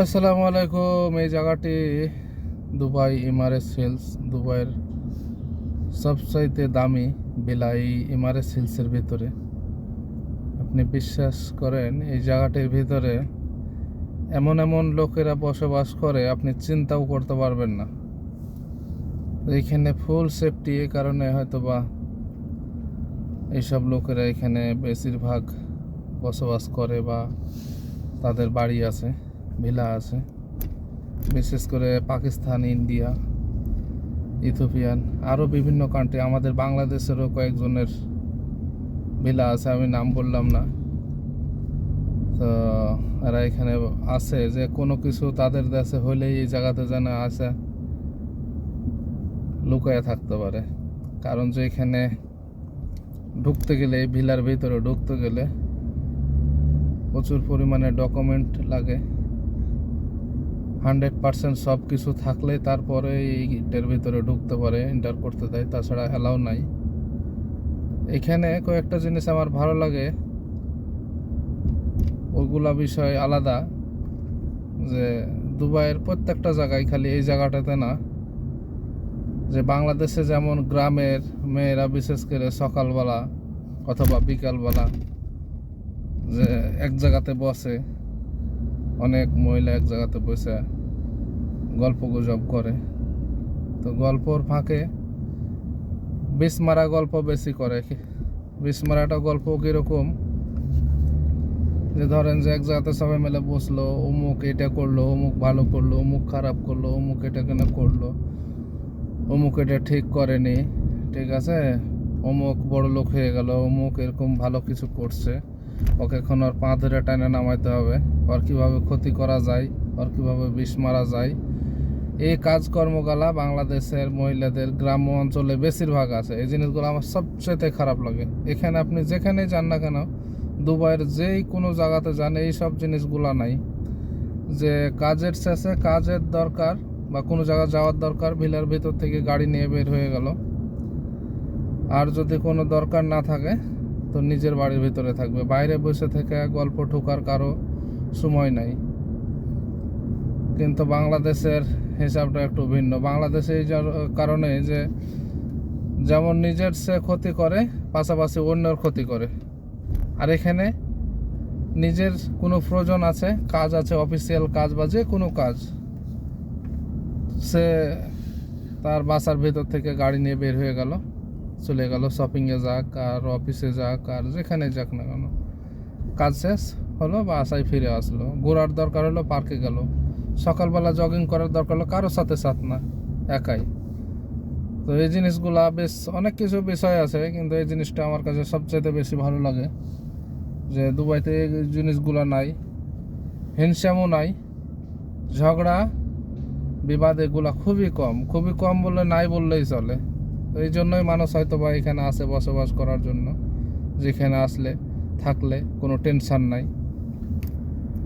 আসসালামু আলাইকুম এই জায়গাটি দুবাই ইমারেস হিলস দুবাইয়ের সবচাইতে দামি বিলাই ইমারেস হিলসের ভিতরে। আপনি বিশ্বাস করেন, এই জায়গাটির ভিতরে এমন এমন লোকেরা বসবাস করে, আপনি চিন্তাও করতে পারবেন না। এইখানে ফুল সেফটি এই কারণে হয়তো বা এইসব লোকেরা এখানে বেশিরভাগ বসবাস করে বা তাদের বাড়ি আছে। ভিলা আছে। বিশেষ করে পাকিস্তান, ইন্ডিয়া ইথোপিয়ান আরও বিভিন্ন কান্ট্রি আমাদের বাংলাদেশেরও কয়েকজনের ভিলা আছে, আমি নাম বললাম না। তো এরা এখানে আছে যে কোনো কিছু তাদের দেশে হলেই এই জায়গাতে যেন আসে, লুকায় থাকতে পারে। কারণ যে এখানে ঢুকতে গেলে, এই ভিলার ভিতরে ঢুকতে গেলে প্রচুর পরিমাণে ডকুমেন্ট লাগে। হান্ড্রেড পার্সেন্ট সব কিছু থাকলে তারপরে এইটার ভিতরে ঢুকতে পারে, এন্টার করতে দেয়, তাছাড়া অ্যালাউ নাই। এখানে কয়েকটা জিনিস আমার ভালো লাগে। ওইগুলা বিষয় আলাদা, যে দুবাইয়ের প্রত্যেকটা জায়গায় খালি এই জায়গাটাতে না, যে বাংলাদেশে যেমন গ্রামের মেয়েরা বিশেষ করে সকালবেলা অথবা বিকালবেলা যে এক জায়গাতে বসে অনেক মহিলা এক জায়গাতে বসে গল্প গুজব করে। তো গল্পর ফাঁকে বিষ মারা গল্প বেশি করে। বিষ মারাটা গল্প কীরকম? যে ধরেন যে এক জায়গাতে সবাই মিলে বসল, অমুক এটা করল, অমুক ভালো করল, অমুক খারাপ করল, অমুক এটা কেন করল, অমুক এটা ঠিক করেনি, ঠিক আছে? অমুক বড় লোক হয়ে গেল, অমুক এরকম ভালো কিছু করছে। ওকে এখন ওর পা ধরে টানে নামাইতে হবে। ওর কীভাবে ক্ষতি করা যায়, ওর কীভাবে বিষ মারা যায়। এই কাজকর্মগুলা বাংলাদেশের মহিলাদের গ্রাম্য অঞ্চলে বেশিরভাগ আছে। এই জিনিসগুলো আমার সবচেয়ে খারাপ লাগে। এখানে আপনি যেখানেই যান না কেন, দুবাইয়ের যেই কোনো জায়গাতে যান, এই সব জিনিসগুলা নাই। যে কাজের শেষে কাজের দরকার বা কোনো জায়গায় যাওয়ার দরকার, ভিলার ভিতর থেকে গাড়ি নিয়ে বের হয়ে গেল। আর যদি কোনো দরকার না থাকে তো নিজের বাড়ির ভিতরে থাকবে। বাইরে বসে থেকে গল্প ঠোকার কারও সময় নাই। কিন্তু বাংলাদেশের হিসাবটা একটু ভিন্ন। বাংলাদেশে এই কারণে যে যেমন নিজের সে ক্ষতি করে, পাশাপাশি অন্যের ক্ষতি করে। আর এখানে নিজের কোনো প্রয়োজন আছে, কাজ আছে, অফিসিয়াল কাজ বা যে কোনো কাজ। সে তার বাসার ভিতর থেকে গাড়ি নিয়ে বের হয়ে গেল। চলে গেল শপিংয়ে যাক আর অফিসে যাক আর যেখানে যাক না কেন। কাজ শেষ হলো বা আশায় ফিরে আসলো। ঘোরার দরকার হলো পার্কে গেল। সকালবেলা জগিং করার দরকার হলো কারোর সাথে সাথ না, একাই। তো এই জিনিসগুলা বেশ, অনেক কিছু বিষয় আছে, কিন্তু এই জিনিসটা আমার কাছে সবচেয়ে বেশি ভালো লাগে যে দুবাইতে এই জিনিসগুলো নাই, হিংসামও নাই, ঝগড়া, বিবাদ এগুলা খুবই কম। খুবই কম বললে নাই বললেই চলে। তো এই জন্যই মানুষ হয়তো বা এখানে আসে বসবাস করার জন্য। যেখানে আসলে থাকলে কোনো টেনশান নাই।